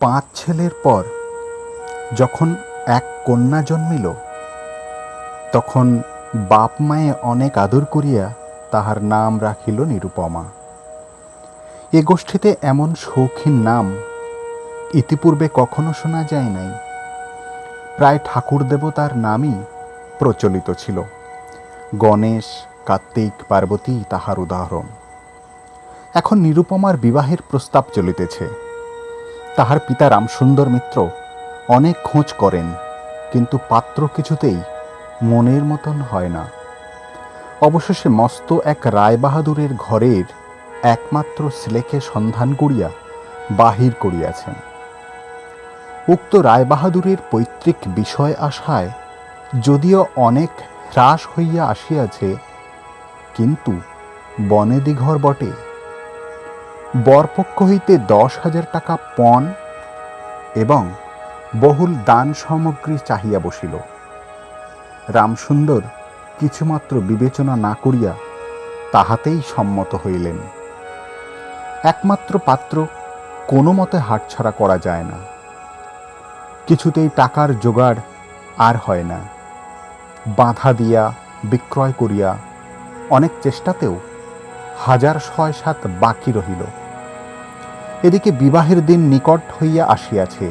পাঁচ ছেলের পর যখন এক কন্যা জন্মিল, তখন বাপ মায়ে অনেক আদর করিয়া তাহার নাম রাখিল নিরুপমা। এ গোষ্ঠীতে এমন শৌখিন নাম ইতিপূর্বে কখনো শোনা যায় নাই। প্রায় ঠাকুর দেবতার নামই প্রচলিত ছিল। গণেশ, কার্তিক, পার্বতী তাহার উদাহরণ। এখন নিরুপমার বিবাহের প্রস্তাব চলিতেছে। তাহার পিতা রামসুন্দর মিত্র অনেক খোঁজ করেন, কিন্তু পাত্র কিছুতেই মনের মতন হয় না। অবশেষে মস্ত এক রায়বাহাদুরের ঘরের একমাত্র ছেলেকে সন্ধান করিয়া বাহির করিয়াছেন। উক্ত রায়বাহাদুরের পৈতৃক বিষয় আশায় যদিও অনেক হ্রাস হইয়া আসিয়াছে, কিন্তু বনেদিঘর বটে। বরপক্ষ হইতে দশ হাজার টাকা পণ এবং বহুল দান সামগ্রী চাহিয়া বসিল। রামসুন্দর কিছুমাত্র বিবেচনা না করিয়া তাহাতেই সম্মত হইলেন। একমাত্র পাত্র কোনো মতে হাতছাড়া করা যায় না। কিছুতেই টাকার জোগাড় আর হয় না। বাধা দিয়া, বিক্রয় করিয়া অনেক চেষ্টাতেও হাজার ছয় সাত বাকি রহিল। এদিকে বিবাহের দিন নিকট হইয়া আসিয়াছে।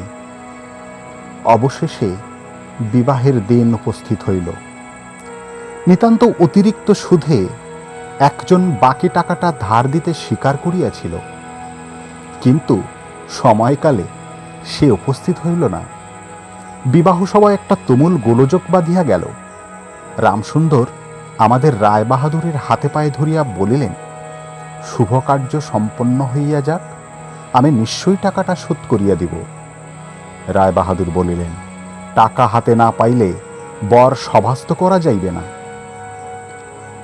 অবশেষে বিবাহের দিন উপস্থিত হইল। নিতান্ত অতিরিক্ত সুধে একজন বাকি টাকাটা ধার দিতে স্বীকার করিয়াছিল। কিন্তু সময়কালে সে উপস্থিত হইল না। বিবাহ সভায় একটা তুমুল গোলযোগ বাঁধিয়া গেল। রামসুন্দর আমাদের রায় বাহাদুরের হাতে পায়ে ধরিয়া বলিলেন শুভ কার্য সম্পন্ন হইয়া যাক। আমি নিশ্চয়ই টাকাটা শোধ করিয়া দিব। রায়বাহাদুর বলিলেন, টাকা হাতে না পাইলে বর সভাস্ত করা যাইবে না।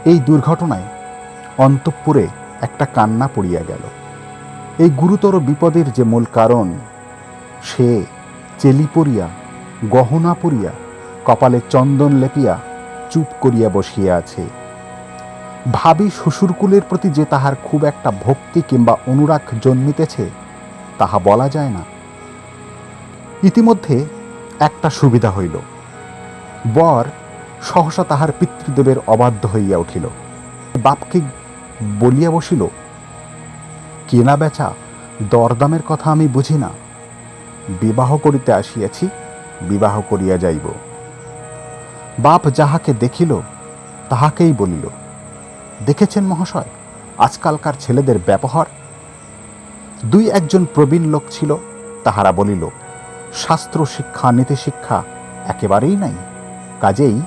এই দুর্ঘটনায় অন্তঃপুরে একটা কান্না পড়িয়া গেল। এই গুরুতর বিপদের যে মূল কারণ, সে চেলি পরিয়া গহনা পরিয়া কপালে চন্দন লেপিয়া চুপ করিয়া বসিয়া আছে। ভাবি শ্বশুরকুলের প্রতি যে তাহার খুব একটা ভক্তি কিংবা অনুরাগ জন্মিতেছে তাহা বলা যায় না। ইতিমধ্যে একটা সুবিধা হইল। বর সহসা তাহার পিতৃদেবের অবাধ্য হইয়া উঠিল। বাপকে বলিয়া বসিল কেনা বেচা, দরদামের কথা আমি বুঝি না। বিবাহ করিতে আসিয়াছি, বিবাহ করিয়া যাইব। বাপ যাহাকে দেখিল, তাহাকেই বলিল, দেখেছেন মহাশয়, আজকালকার ছেলেদের ব্যবহার দুই একজন প্রবীণ লোক ছিল, তাহারা বলিল, শাস্ত্র শিক্ষা, নীতি শিক্ষা একেবারেই নাই। কাজেই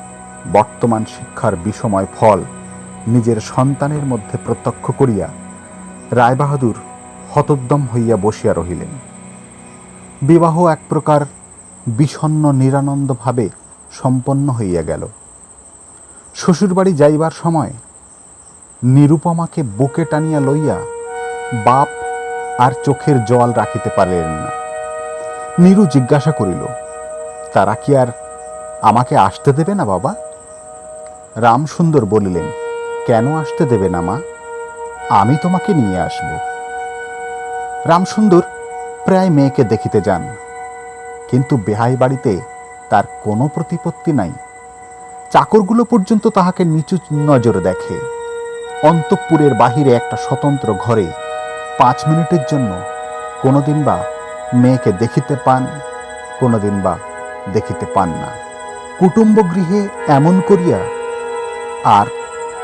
বর্তমান শিক্ষার বিষময় ফল নিজের সন্তানের মধ্যে প্রত্যক্ষ করিয়া রায়বাহাদুর হতোদ্যম হইয়া বসিয়া রহিলেন। বিবাহ এক প্রকার বিষণ্ন নিরানন্দভাবে সম্পন্ন হইয়া গেল। শ্বশুরবাড়ি যাইবার সময় নিরুপমাকে বুকে টানিয়া লইয়া বাপ আর চোখের জল রাখিতে পারিলেন না। নীরু জিজ্ঞাসা করিল, তারা কি আর আমাকে আসতে দেবে না বাবা? রামসুন্দর বলিলেন, কেন আসতে দেবে না মা? আমি তোমাকে নিয়ে আসব। রামসুন্দর প্রায় মেয়েকে দেখিতে যান, কিন্তু বেহাই বাড়িতে তার কোনো প্রতিপত্তি নাই। চাকরগুলো পর্যন্ত তাহাকে নিচু নজরে দেখে। অন্তঃপুরের বাহিরে একটা স্বতন্ত্র ঘরে পাঁচ মিনিটের জন্য কোনোদিন বা মেয়েকে দেখিতে পান, কোনোদিন বা দেখিতে পান না। কুটুম্ব গৃহে এমন করিয়া আর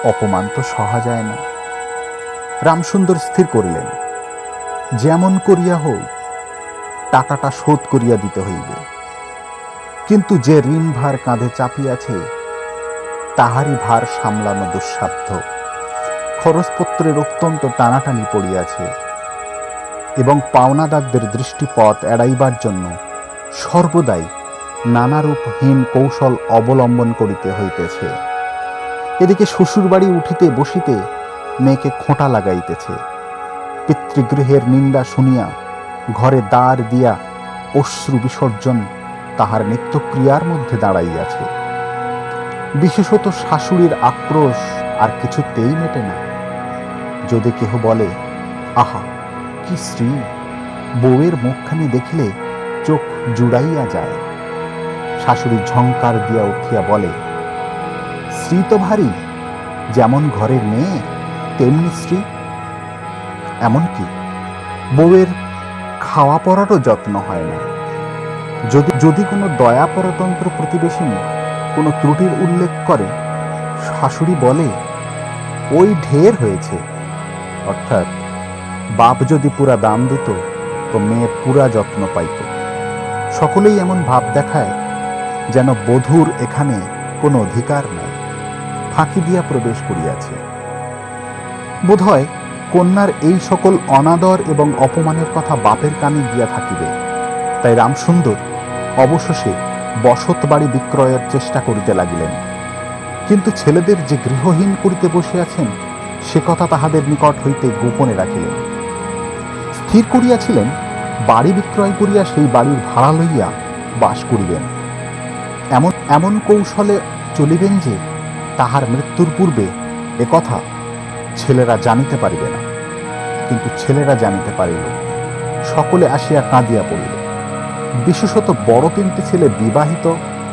অপমান তো সহা যায় না। রামসুন্দর স্থির করিলেন, যেমন করিয়া হোক টাকাটা শোধ করিয়া দিতে হইবে। কিন্তু যে ঋণ ভার কাঁধে চাপিয়াছে, তাহারই ভার সামলানো দুঃসাধ্য। খরচপত্রের অত্যন্ত টানাটানি পড়িয়াছে এবং পাওনাদারদের দৃষ্টিপথ এড়াইবার জন্য সর্বদাই নানারূপহীন কৌশল অবলম্বন করিতে হইতেছে। এদিকে শ্বশুরবাড়ি উঠিতে বসিতে মেয়েকে খোঁটা লাগাইতেছে। পিতৃগৃহের নিন্দা শুনিয়া ঘরে দ্বার দিয়া অশ্রু বিসর্জন তাহার নিত্যক্রিয়ার মধ্যে দাঁড়াইয়াছে। বিশেষত শাশুড়ির আক্রোশ আর কিছুতেই মেটে না। যদি কেহ বলে, আহা, কি স্ত্রী? বউয়ের মুখখানি দেখিলে চোখ জুড়াইয়া যায়। শাশুড়ি ঝংকার দিয়া উঠিয়া বলে, স্ত্রী তো ভারী, যেমন ঘরের মেয়ে, তেমনি স্ত্রী। এমনকি বউয়ের খাওয়া পড়ারও যত্ন হয় না। যদি যদি কোনো দয়া পরতন্ত্র প্রতিবেশিনী কোনো ত্রুটির উল্লেখ করে, শাশুড়ি বলে, ওই ঢের হয়েছে অর্থাৎ, বাপ যদি পুরা দাম দিত, তো মেয়ে পুরা যত্ন পাইত। সকলেই এমন ভাব দেখায় যেন বধূর এখানে কোনো অধিকার নাই। ফাঁকি দিয়া প্রবেশ করিয়াছে। বোধহয় কন্যার এই সকল অনাদর এবং অপমানের কথা বাপের কানে গিয়া থাকিবে। তাই রামসুন্দর অবশেষে বসত বাড়ি বিক্রয়ের চেষ্টা করিতে লাগিলেন। কিন্তু ছেলেদের যে গৃহহীন করিতে বসিয়াছেন সে কথা তাহাদের নিকট হইতে গোপনে রাখিলেন। স্থির করিয়াছিলেন, বাড়ি বিক্রয় করিয়া সেই বাড়ির ভাড়া লইয়া বাস করিবেন। এমন এমন কৌশলে চলিবেন যে তাহার মৃত্যুর পূর্বে একথা ছেলেরা জানিতে পারিবে না। কিন্তু ছেলেরা জানিতে পারিল, সকলে আসিয়া কাঁদিয়া পড়িল। বিশেষত বড় তিনটি ছেলে বিবাহিত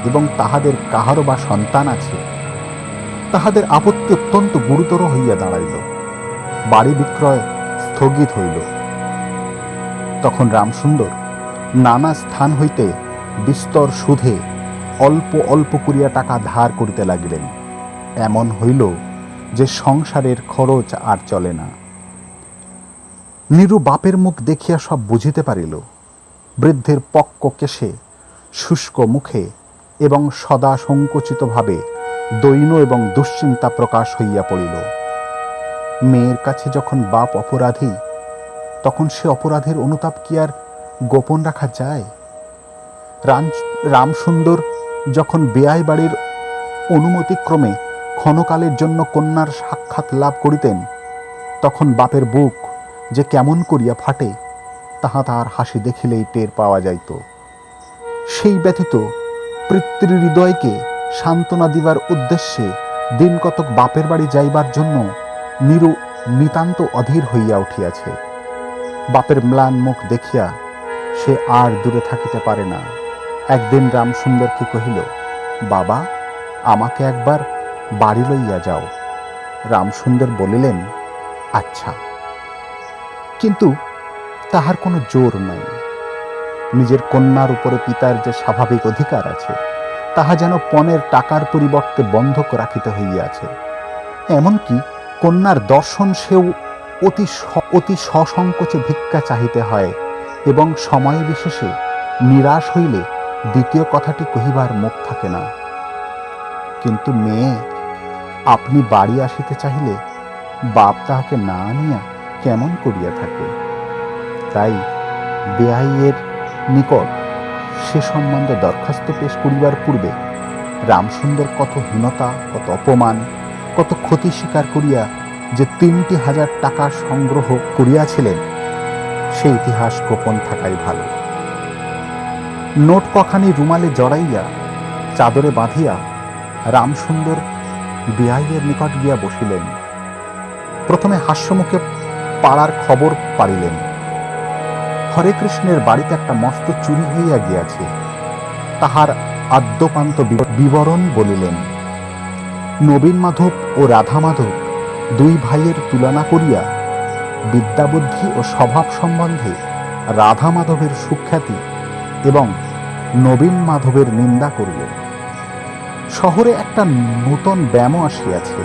এবং তাহাদের কাহারও বা সন্তান আছে তাহাদের আপত্তি অত্যন্ত গুরুতর হইয়া দাঁড়াইল। বাড়ি বিক্রয় স্থগিত হইল। তখন রামসুন্দর নানা স্থান হইতে বিস্তর সুধে অল্প অল্প করিয়া টাকা ধার করিতে লাগিলেন। এমন হইল যে সংসারের খরচ আর চলে না। নিরু বাপের মুখ দেখিয়া সব বুঝিতে পারিল, বৃদ্ধের পক্ক কেশে শুষ্ক মুখে এবং সদা সংকুচিতভাবে দৈন্য এবং দুশ্চিন্তা প্রকাশ হইয়া পড়িল। মেয়ের কাছে যখন বাপ অপরাধী, তখন সে অপরাধের অনুতাপ কি আর গোপন রাখা যায়? রাম, রামসুন্দর যখন বেয়াই বাড়ির অনুমতিক্রমে ক্ষণকালের জন্য কন্যার সাক্ষাৎ লাভ করিতেন, তখন বাপের বুক যে কেমন করিয়া ফাটে, তাহা তাহার হাসি দেখিলেই টের পাওয়া যাইত। সেই ব্যতীত পিতৃহৃদয়কে সান্ত্বনা দিবার উদ্দেশ্যে দিন কতক বাপের বাড়ি যাইবার জন্য নিরু নিতান্ত অধীর হইয়া উঠিয়াছে। বাপের ম্লান মুখ দেখিয়া সে আর দূরে থাকিতে পারে না। একদিন রামসুন্দরকে কহিল, বাবা, আমাকে একবার বাড়ি লইয়া যাও। রামসুন্দর বলিলেন আচ্ছা। কিন্তু তাহার কোনো জোর নাই। নিজের কন্যার উপরে পিতার যে স্বাভাবিক অধিকার আছে তাহা যেন পণের টাকার পরিবর্তে বন্ধক রাখিতে হইয়াছে। এমনকি কন্যার দর্শন সেও অতি অতি সসংকোচে ভিক্ষা চাহিতে হয় এবং সময় বিশেষে নিরাশ হইলে দ্বিতীয় কথাটি কহিবার মুখ থাকে না। কিন্তু মেয়ে, আপনি বাড়ি আসিতে চাহিলে বাপ তাহাকে না আনিয়া কেমন করিয়া থাকে? তাই বেআইয়ের নিকট সে সম্বন্ধে দরখাস্ত পেশ করিবার পূর্বে রামসুন্দর কত হীনতা, কত অপমান, কত ক্ষতি স্বীকার করিয়া যে তিনটি হাজার টাকা সংগ্রহ করিয়াছিলেন, সে ইতিহাস গোপন থাকাই ভালো। নোট কখানি রুমালে জড়াইয়া চাদরে বাঁধিয়া রামসুন্দর বিহাইয়ের নিকট গিয়া বসিলেন। প্রথমে হাস্যমুখে পাড়ার খবর পারিলেন। হরে কৃষ্ণের বাড়িতে একটা মস্ত চুরি হইয়া গিয়াছে। তাহার আদ্যপান্ত বিবরণ বলিলেন, নবীন মাধব ও রাধা মাধব দুই ভাইয়ের তুলনা করিয়া বিদ্যাবুদ্ধি ও স্বভাব সম্বন্ধে রাধা মাধবের সুখ্যাতি এবং নবীন মাধবের নিন্দা করিলেন। শহরে একটা নূতন ব্যায়ামও আসিয়াছে,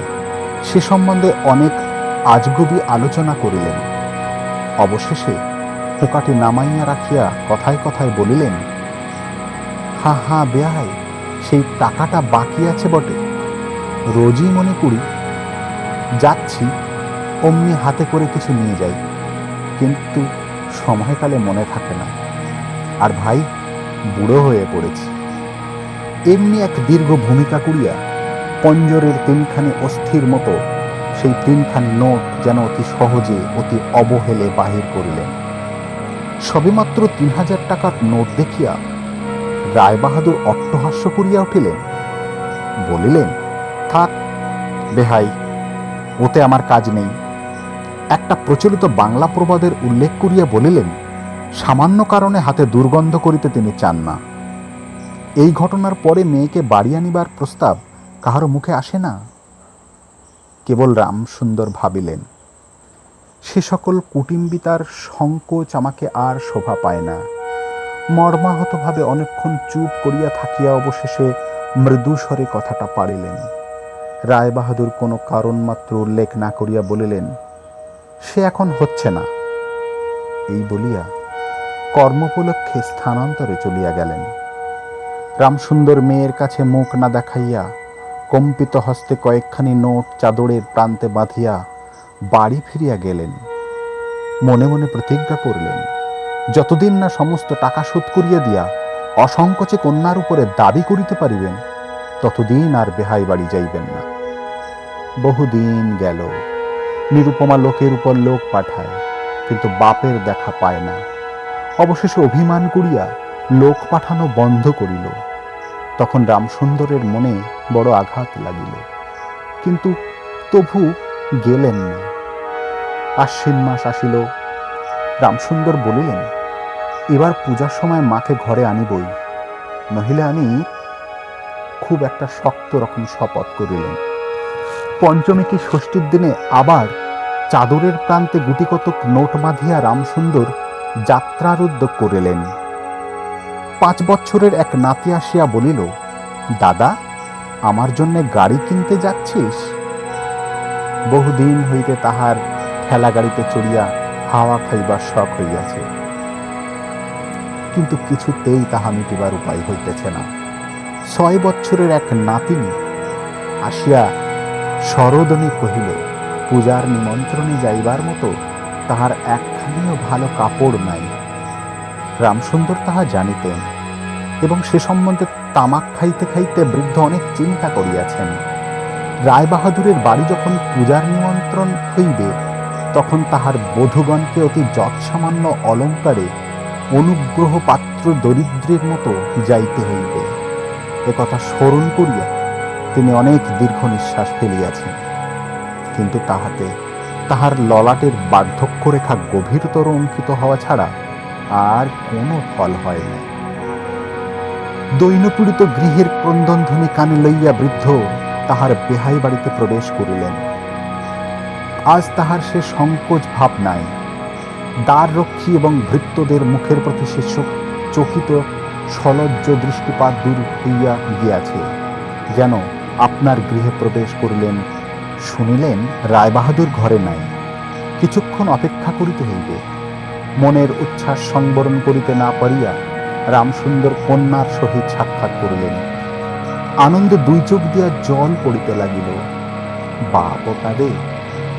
সে সম্বন্ধে অনেক আজগুবি আলোচনা করিলেন। অবশেষে পোকাটি নামাইয়া রাখিয়া কথায় কথায় বলিলেন, হা হা বেহাই সেই টাকাটা বাকি আছে বটে। রোজই মনে করি, যাচ্ছি, অমনি হাতে করে কিছু নিয়ে যাই, কিন্তু সময়কালে মনে থাকে না। আর ভাই, বুড়ো হয়ে পড়েছি। এমনি এক দীর্ঘ ভূমিকা করিয়া পঞ্জরের তিনখানি অস্থির মতো সেই তিনখানি নোট যেন অতি সহজে, অতি অবহেলে বাহির করিলেন। সবেমাত্র তিন হাজার টাকার নোট দেখিয়া রায়বাহাদুর অট্টহাস্য করিয়া উঠিলেন। বলিলেন, থাক, বেহাই, ওতে আমার কাজ নেই। একটা প্রচলিত বাংলা প্রবাদের উল্লেখ করিয়া বলিলেন, সামান্য কারণে হাতে দুর্গন্ধ করিতে তিনি চান না। এই ঘটনার পরে মেয়েকে বাড়ি আনিবার প্রস্তাব কাহারও মুখে আসে না? কেবল রাম সুন্দর ভাবিলেন। সে সকল কুটিম্বিতার সংকোচ আমাকে আর শোভা পায় না। মর্মাহতভাবে অনেকক্ষণ চুপ করিয়া থাকিয়া অবশেষে মৃদু স্বরে কথাটা পারিলেন রায়বাহাদুর কোনো কারণ মাত্র উল্লেখ না করিয়া বলিলেন, সে এখন হচ্ছে না। এই বলিয়া কর্মোপলক্ষে স্থানান্তরে চলিয়া গেলেন। রামসুন্দর মেয়ের কাছে মুখ না দেখাইয়া কম্পিত হস্তে কয়েকখানি নোট চাদরের প্রান্তে বাঁধিয়া বাড়ি ফিরিয়া গেলেন। মনে মনে প্রতিজ্ঞা করলেন, যতদিন না সমস্ত টাকা শোধ করিয়া দিয়া অসংকোচে কন্যার উপরে দাবি করিতে পারিবেন, ততদিন আর বেহাই বাড়ি যাইবেন না। বহুদিন গেল, নিরুপমা লোকের উপর লোক পাঠায়, কিন্তু বাপের দেখা পায় না। অবশেষে অভিমান করিয়া লোক পাঠানো বন্ধ করিল। তখন রামসুন্দরের মনে বড় আঘাত লাগিল, কিন্তু তবু গেলেন না। আশ্বিন মাস আসিল। রামসুন্দর বলিলেন, এবার পূজার সময় মাকে ঘরে আনিবই, নহিলে আমি খুব একটা শক্ত রকম শপথ করিলেন পঞ্চমী কি ষষ্ঠীর দিনে আবার চাদরের প্রান্তে গুটি কতক নোট বাঁধিয়া রামসুন্দর যাত্রার উদ্যোগ করিলেন। পাঁচ বছরের এক নাতি আসিয়া বলিল, দাদা, আমার জন্যে গাড়ি কিনতে যাচ্ছিস? বহুদিন হইতে তাহার ঠেলা গাড়িতে চড়িয়া হাওয়া খাইবার শখ হইয়াছে। কিন্তু কিছুতেই তাহা মিটিবার উপায় হইতেছে না। ছয় বৎসরের এক নাতিনী আসিয়া সরোদনে কহিল, পূজার নিমন্ত্রণে যাইবার মতো তাহার একখানিও ভালো কাপড় নাই। রামসুন্দর তাহা জানিতেন এবং সে সম্বন্ধে তামাক খাইতে খাইতে বৃদ্ধ অনেক চিন্তা করিয়াছেন। রায়বাহাদুরের বাড়ি যখন পূজার নিমন্ত্রণ হইবে তখন তাহার বধূগণকে অতি যৎসামান্য অলঙ্কারে অনুগ্রহ পাত্র দরিদ্রের মতো যাইতে হইবে। একথা স্মরণ করিয়া তিনি অনেক দীর্ঘ নিঃশ্বাস ফেলিয়াছেন। কিন্তু তাহাতে তাহার ললাটের বার্ধক্য রেখা গভীরতর অঙ্কিত হওয়া ছাড়া আর কোনো ফল হয় না দৈনপীড়িত গৃহের ক্রন্দনধ্বনি কানে লইয়া বৃদ্ধ তাহার বেহাই বাড়িতে প্রবেশ করিলেন। আজ তাহার সে সংকোচ ভাব নাই। দ্বার রক্ষী এবং ভৃত্যদের মুখের প্রতি সে চকিত, সলজ্জ দৃষ্টিপাত দূর হইয়া গিয়াছে। যেন আপনার গৃহে প্রবেশ করিলেন, শুনিলেন রায়বাহাদুর ঘরে নাই। কিছুক্ষণ অপেক্ষা করিতে হইবে। মনের উচ্ছ্বাস সংবরণ করিতে না পারিয়া রামসুন্দর কন্যার সহিত সাক্ষাৎ করিলেন। আনন্দে দুই চোখ দিয়া জল পড়িতে লাগিল। বাপও কাঁদে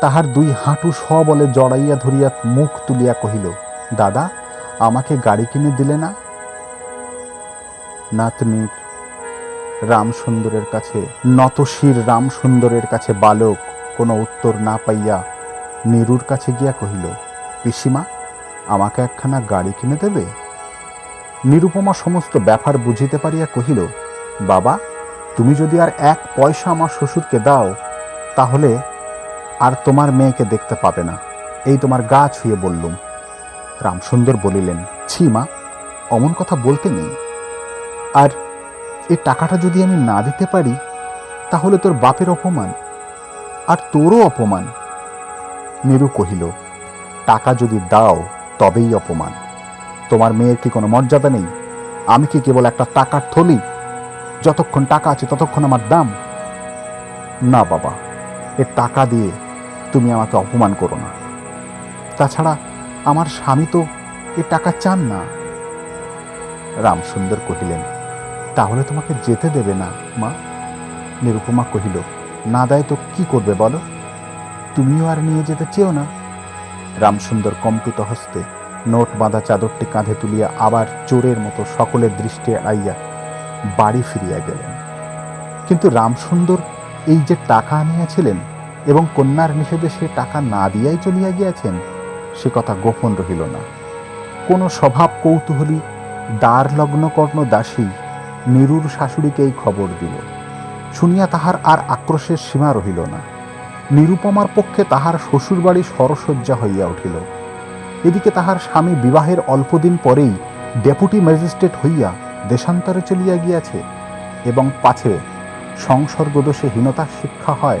তাহার দুই হাঁটু সবলে জড়াইয়া ধরিয়া মুখ তুলিয়া কহিল, দাদা, আমাকে গাড়ি কিনে দিলে না? নাতনির রামসুন্দরের কাছে, নতশির রামসুন্দরের কাছে বালক কোনো উত্তর না পাইয়া নিরুর কাছে গিয়া কহিল, পিসিমা, আমাকে একখানা গাড়ি কিনে দেবে? নিরুপমা সমস্ত ব্যাপার বুঝিতে পারিয়া কহিল, বাবা, তুমি যদি আর এক পয়সা আমার শ্বশুরকে দাও, তাহলে আর তোমার মেয়েকে দেখতে পাবে না। এই তোমার গা ছুঁয়ে বললুম। রামসুন্দর বলিলেন, ছি মা, অমন কথা বলতে নেই। আর এই টাকাটা যদি আমি না দিতে পারি, তাহলে তোর বাপের অপমান, আর তোরও অপমান। নিরু কহিল, টাকা যদি দাও, তবেই অপমান। তোমার মেয়ের কি কোনো মর্যাদা নেই? আমি কি কেবল একটা টাকার থলি? যতক্ষণ টাকা আছে ততক্ষণ আমার দাম? না বাবা, এ টাকা দিয়ে তুমি আমাকে অপমান করো না। তাছাড়া আমার স্বামী তো এ টাকা চান না। রামসুন্দর কহিলেন, তাহলে তোমাকে যেতে দেবে না, মা? নিরুপমা কহিল, না দেয় তো কি করবে বলো? তুমিও আর নিয়ে যেতে চেও না? রামসুন্দর কম্পিত হস্তে নোট বাঁধা চাদরটি কাঁধে তুলিয়া আবার চোরের মতো সকলের দৃষ্টি এড়াইয়া বাড়ি ফিরিয়া গেলেন। কিন্তু রামসুন্দর এই যে টাকা আনিয়াছিলেন এবং কন্যার নিষেধে সে টাকা না দিয়াই চলিয়া গিয়াছেন, সে কথা গোপন রহিল না। কোনো স্বভাব কৌতূহলী দ্বার লগ্ন কর্ণ দাসী নিরুর শাশুড়িকে এই খবর দিল। শুনিয়া তাহার আর আক্রোশের সীমা রহিল না। নিরুপমার পক্ষে তাহার শ্বশুরবাড়ি সরসজ্জা হইয়া উঠিল। এদিকে তাহার স্বামী বিবাহের অল্পদিন পরেই ডেপুটি ম্যাজিস্ট্রেট হইয়া দেশান্তরে চলিয়া গিয়াছে এবং পাছে সংসর্গদোষে হীনতার শিক্ষা হয়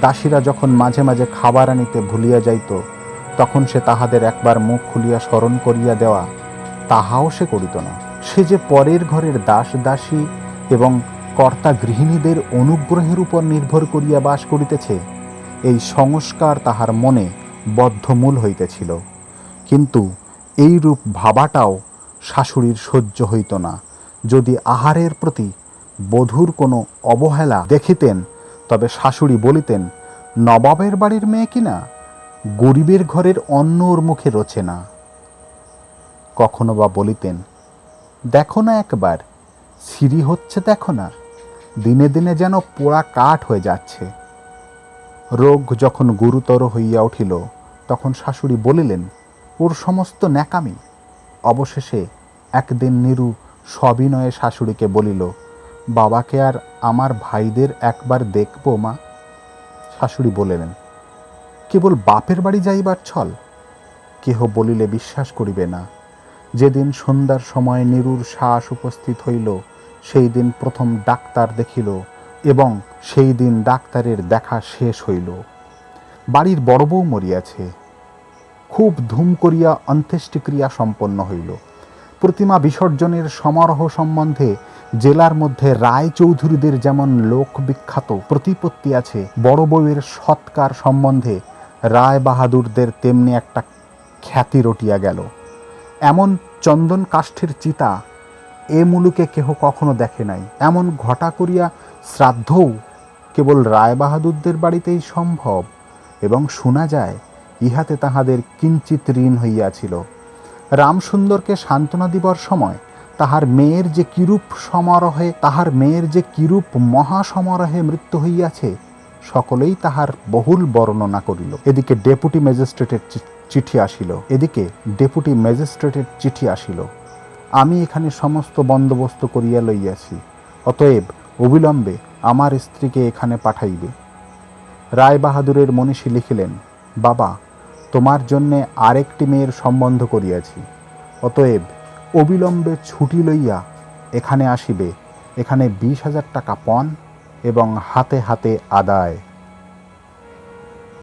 দাসীরা যখন মাঝে মাঝে খাবার আনিতে ভুলিয়া যাইত, তখন সে তাহাদের একবার মুখ খুলিয়া স্মরণ করিয়া দেওয়া তাহাও সে করিত না। সে যে পরের ঘরের দাস দাসী এবং কর্তা গৃহিণীদের অনুগ্রহের উপর নির্ভর করিয়া বাস করিতেছে, এই সংস্কার তাহার মনে বদ্ধমূল হইতেছিল। কিন্তু এই রূপ ভাবাটাও শাশুড়ির সহ্য হইত না। যদি আহারের প্রতি বধূর কোনো অবহেলা দেখিতেন তবে শাশুড়ি বলিতেন, নবাবের বাড়ির মেয়ে কিনা গরিবের ঘরের অন্ন ওর মুখে রোচে না। কখনো বা বলিতেন, দেখো না একবার, সিঁড়ি হচ্ছে দেখো না, দিনে দিনে যেন পোড়া কাঠ হয়ে যাচ্ছে। রোগ যখন গুরুতর হইয়া উঠিল, তখন শাশুড়ি বলিলেন, ওর সমস্ত ন্যাকামি। অবশেষে একদিন নিরু সবিনয়ে শাশুড়িকে বলিল বাবাকে আর আমার ভাইদের একবার দেখব, মা। শাশুড়ি বলিলেন, কেবল বাপের বাড়ি যাইবার ছল? কেহ বলিলে বিশ্বাস করিবে না। যেদিন সন্ধ্যার সময় নিরুর শ্বাস উপস্থিত হইল, সেই দিন প্রথম ডাক্তার দেখিল এবং সেই দিন ডাক্তারের দেখা শেষ হইল। বাড়ির বড় বউ মরিয়াছে। খুব ধুম করিয়া অন্ত্যেষ্টিক্রিয়া সম্পন্ন হইল। প্রতিমা বিসর্জনের সমারোহ সম্বন্ধে জেলার মধ্যে রায় চৌধুরীদের যেমন লোক বিখ্যাত প্রতিপত্তি আছে, বড় বউয়ের সৎকার সম্বন্ধে রায় বাহাদুরদের তেমনি একটা খ্যাতি রটিয়া গেল। এমন চন্দন কাষ্ঠের চিতা এ মুলুকে কেহ কখনো দেখে নাই। এমন ঘটা করিয়া শ্রাদ্ধও কেবল রায় বাহাদুরদের বাড়িতেই সম্ভব এবং শোনা যায়, ইহাতে তাহাদের কিঞ্চিত ঋণ হইয়াছিল। রামসুন্দরকে সান্ত্বনা দিবার সময় তাহার মেয়ের যে কিরূপ সমারোহে, তাহার মেয়ের যে কিরূপ মহাসমারোহে মৃত্যু হইয়াছে, সকলেই তাহার বহুল বর্ণনা করিল। এদিকে ডেপুটি ম্যাজিস্ট্রেটের চিঠি আসিল। এদিকে ডেপুটি ম্যাজিস্ট্রেটের চিঠি আসিল। আমি এখানে সমস্ত বন্দোবস্ত করিয়া লইয়াছি, অতএব অবিলম্বে আমার স্ত্রীকে এখানে পাঠাইবে। রায়বাহাদুরের মনীষী লিখিলেন, বাবা, তোমার জন্যে আরেকটি মেয়ের সম্বন্ধ করিয়াছি, অতএব অবিলম্বে ছুটি লইয়া এখানে আসিবে। এখানে বিশ হাজার টাকা পণ এবং হাতে হাতে আদায়।